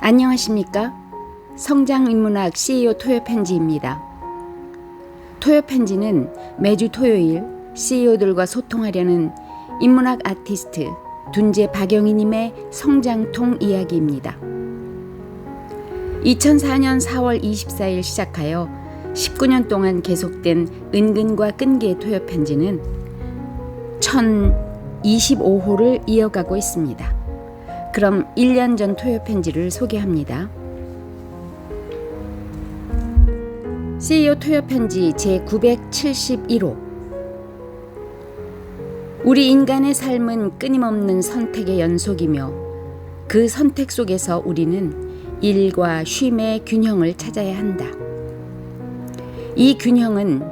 안녕하십니까? 성장인문학 CEO 토요편지입니다. 토요편지는 매주 토요일 CEO들과 소통하려는 인문학 아티스트 둔재 박영희님의 성장통 이야기입니다. 2004년 4월 24일 시작하여 19년 동안 계속된 은근과 끈기의 토요편지는 1025호를 이어가고 있습니다. 그럼 1년 전 토요 편지를 소개합니다. CEO 토요 편지 제 971호 우리 인간의 삶은 끊임없는 선택의 연속이며 그 선택 속에서 우리는 일과 쉼의 균형을 찾아야 한다. 이 균형은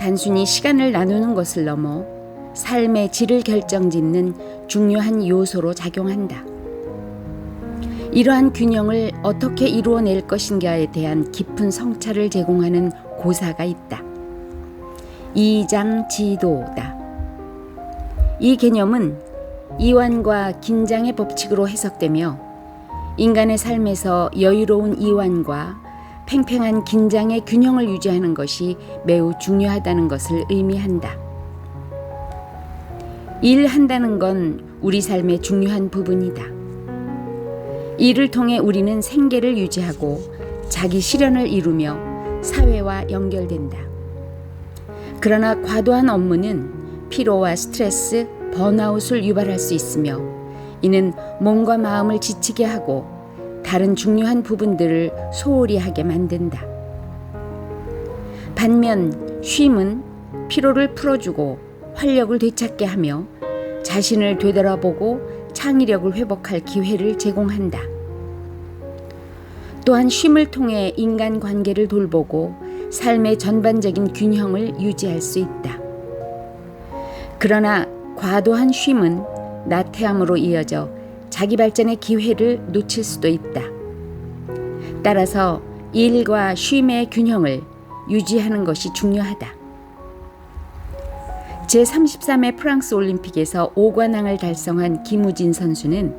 단순히 시간을 나누는 것을 넘어 삶의 질을 결정짓는 중요한 요소로 작용한다. 이러한 균형을 어떻게 이루어낼 것인가에 대한 깊은 성찰을 제공하는 고사가 있다. 이장 지도다. 이 개념은 이완과 긴장의 법칙으로 해석되며 인간의 삶에서 여유로운 이완과 팽팽한 긴장의 균형을 유지하는 것이 매우 중요하다는 것을 의미한다. 일한다는 건 우리 삶의 중요한 부분이다. 이를 통해 우리는 생계를 유지하고 자기 실현을 이루며 사회와 연결된다. 그러나 과도한 업무는 피로와 스트레스, 번아웃을 유발할 수 있으며 이는 몸과 마음을 지치게 하고 다른 중요한 부분들을 소홀히 하게 만든다. 반면 쉼은 피로를 풀어주고 활력을 되찾게 하며 자신을 되돌아보고 창의력을 회복할 기회를 제공한다. 또한 쉼을 통해 인간 관계를 돌보고 삶의 전반적인 균형을 유지할 수 있다. 그러나 과도한 쉼은 나태함으로 이어져 자기 발전의 기회를 놓칠 수도 있다. 따라서 일과 쉼의 균형을 유지하는 것이 중요하다. 제33회 프랑스 올림픽에서 5관왕을 달성한 김우진 선수는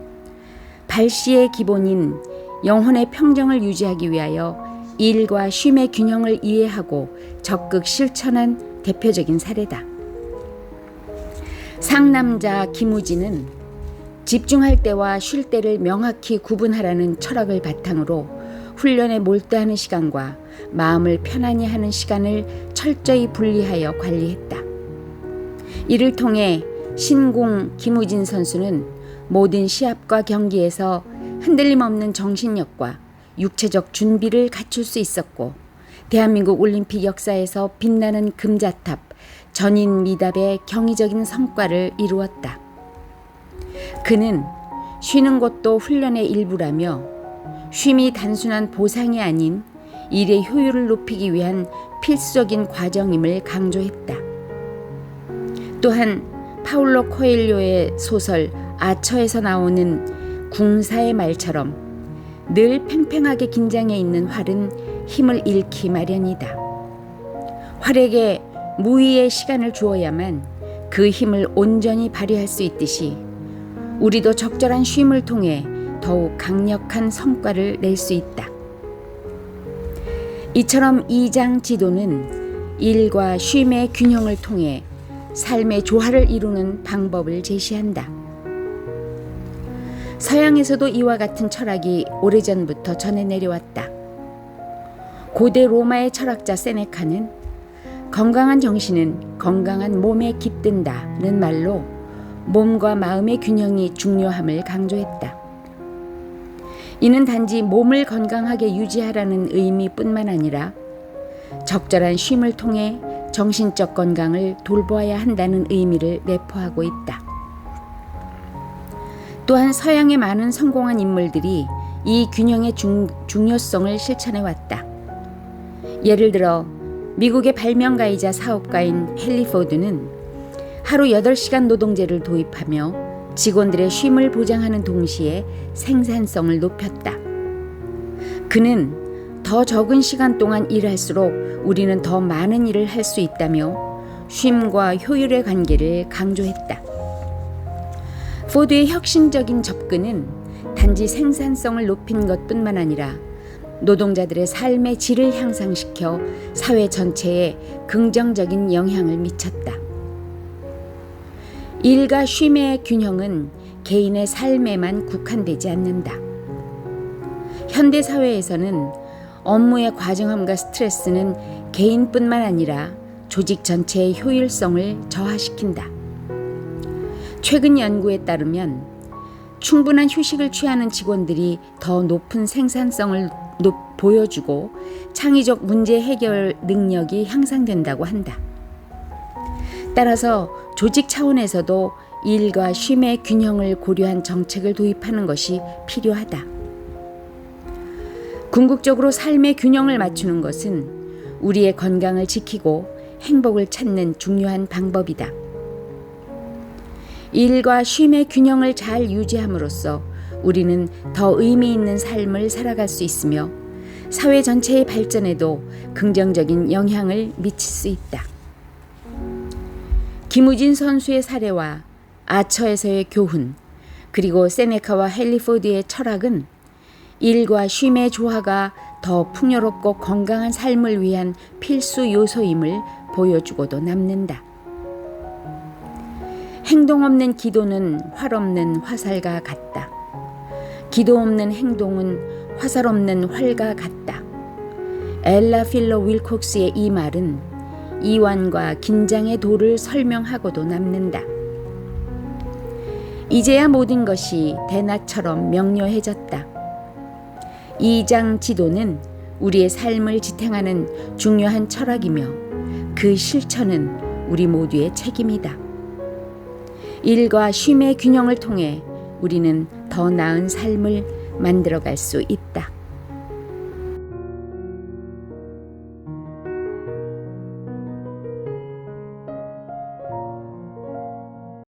발시의 기본인 영혼의 평정을 유지하기 위하여 일과 쉼의 균형을 이해하고 적극 실천한 대표적인 사례다. 상남자 김우진은 집중할 때와 쉴 때를 명확히 구분하라는 철학을 바탕으로 훈련에 몰두하는 시간과 마음을 편안히 하는 시간을 철저히 분리하여 관리했다. 이를 통해 신공 김우진 선수는 모든 시합과 경기에서 흔들림 없는 정신력과 육체적 준비를 갖출 수 있었고 대한민국 올림픽 역사에서 빛나는 금자탑 전인 미답의 경이적인 성과를 이루었다. 그는 쉬는 것도 훈련의 일부라며 쉼이 단순한 보상이 아닌 일의 효율을 높이기 위한 필수적인 과정임을 강조했다. 또한 파울로 코엘료의 소설 아처에서 나오는 궁사의 말처럼 늘 팽팽하게 긴장해 있는 활은 힘을 잃기 마련이다. 활에게 무의의 시간을 주어야만 그 힘을 온전히 발휘할 수 있듯이 우리도 적절한 쉼을 통해 더욱 강력한 성과를 낼 수 있다. 이처럼 이장 지도는 일과 쉼의 균형을 통해 삶의 조화를 이루는 방법을 제시한다. 서양에서도 이와 같은 철학이 오래전부터 전해 내려왔다. 고대 로마의 철학자 세네카는 건강한 정신은 건강한 몸에 깃든다는 말로 몸과 마음의 균형이 중요함을 강조했다. 이는 단지 몸을 건강하게 유지하라는 의미뿐만 아니라 적절한 쉼을 통해 정신적 건강을 돌보아야 한다는 의미를 내포하고 있다. 또한 서양의 많은 성공한 인물들이 이 균형의 중, 중요성을 실천해 왔다. 예를 들어 미국의 발명가이자 사업가인 헨리 포드는 하루 8시간 노동제를 도입하며 직원들의 쉼을 보장하는 동시에 생산성을 높였다. 그는 더 적은 시간 동안 일할수록 우리는 더 많은 일을 할 수 있다며 쉼과 효율의 관계를 강조했다. 포드의 혁신적인 접근은 단지 생산성을 높인 것뿐만 아니라 노동자들의 삶의 질을 향상시켜 사회 전체에 긍정적인 영향을 미쳤다. 일과 쉼의 균형은 개인의 삶에만 국한되지 않는다. 현대 사회에서는 업무의 과정함과 스트레스는 개인뿐만 아니라 조직 전체의 효율성을 저하시킨다. 최근 연구에 따르면 충분한 휴식을 취하는 직원들이 더 높은 생산성을 높- 보여주고 창의적 문제 해결 능력이 향상된다고 한다. 따라서 조직 차원에서도 일과 쉼의 균형을 고려한 정책을 도입하는 것이 필요하다. 궁극적으로 삶의 균형을 맞추는 것은 우리의 건강을 지키고 행복을 찾는 중요한 방법이다. 일과 쉼의 균형을 잘 유지함으로써 우리는 더 의미 있는 삶을 살아갈 수 있으며 사회 전체의 발전에도 긍정적인 영향을 미칠 수 있다. 김우진 선수의 사례와 아처에서의 교훈, 그리고 세네카와 헨리 포드의 철학은 일과 쉼의 조화가 더 풍요롭고 건강한 삶을 위한 필수 요소임을 보여주고도 남는다. 행동 없는 기도는 활 없는 화살과 같다. 기도 없는 행동은 화살 없는 활과 같다. 엘라 필러 윌콕스의 이 말은 이완과 긴장의 도를 설명하고도 남는다. 이제야 모든 것이 대낮처럼 명료해졌다. 이장 지도는 우리의 삶을 지탱하는 중요한 철학이며 그 실천은 우리 모두의 책임이다. 일과 쉼의 균형을 통해 우리는 더 나은 삶을 만들어갈 수 있다.